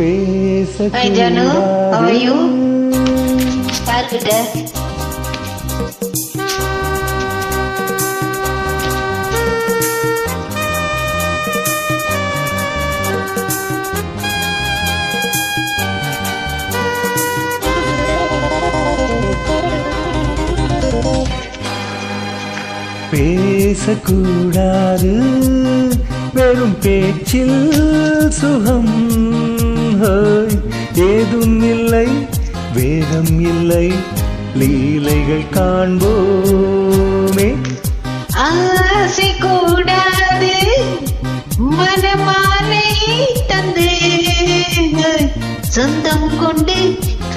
Hi Janu, how are you? யார்கிட்ட பேசக்கூடாது. வெறும் பேச்சில் சுகம். ஹோய். ஏதும் இல்லை வேதம் இல்லை லீலைகள் காண்போமே ஆசை கூடாது மனமாலை தந்து சொந்தம் கொண்டு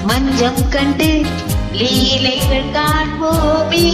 மஞ்சம் கண்டு லீலைகள் காண்போமே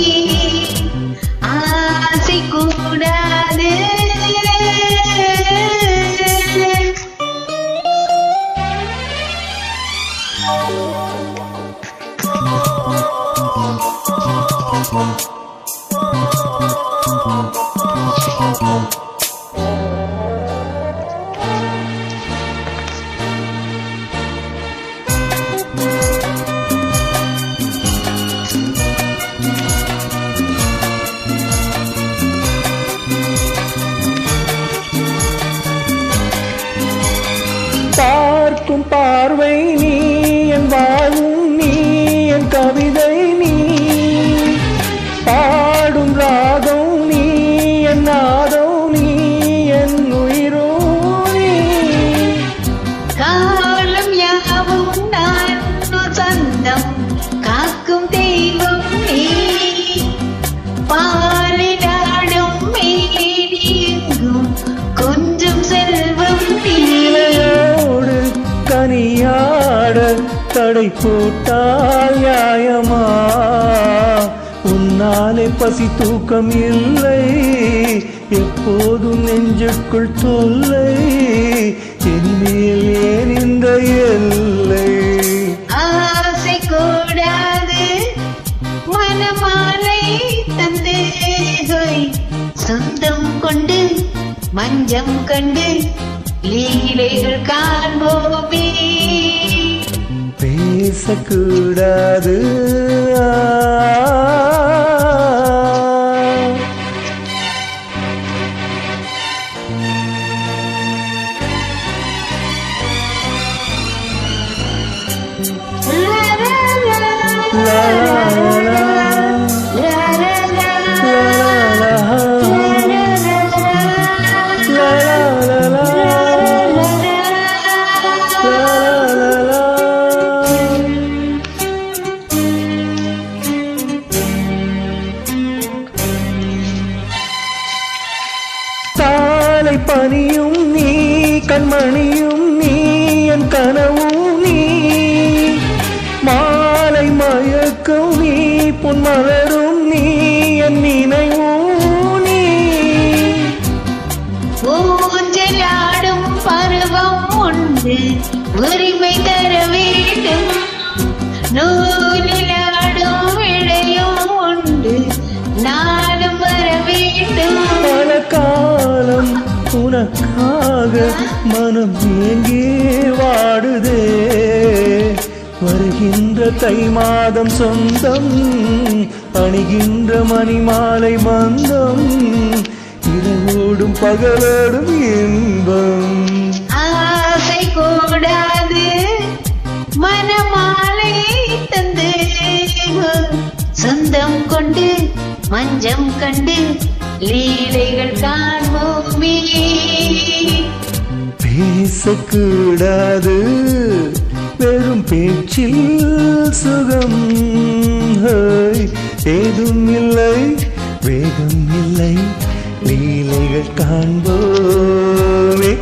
compadre. விளையாட தடை போட்டால் நியாயமா? உன்னாலே பசி தூக்கம் இல்லை. எப்போதும் நெஞ்சுக்குள் தொல்லை. என்மேல் ஏன் இந்த எல்லை? ஆசை கூடாது மனமாலை தந்து சொந்தம் கொண்டு மஞ்சம் கண்டு லீலைகள் காண்போமே பேசக்கூடாது. மாலை பனியும் நீ கண்மணியும் நீ என் கனவும் நீ. மாலை மயக்கும் நீ பொன்மலரும் நீ என் நினைவும் நீ. ஊஞ்சலாடும் பருவம் உண்டு உரிமை தர வேண்டும். நூலில் மனம் ஏங்கி வாடுதே. வருகின்ற தை மாதம் சொந்தம் அணிகின்ற மணிமாலை மந்தம் இரவோடும் பகலோடும் இன்பம். ஆசை கூடாது மனமாலை தந்து. சொந்தம் கொண்டு மஞ்சம் கண்டு லீலைகள் காண்போமே. பேசக்கூடாது. வெறும் பேச்சில் சுகம். ஏதும் இல்லை வேகம் இல்லை. லீலைகள் காண்போமே.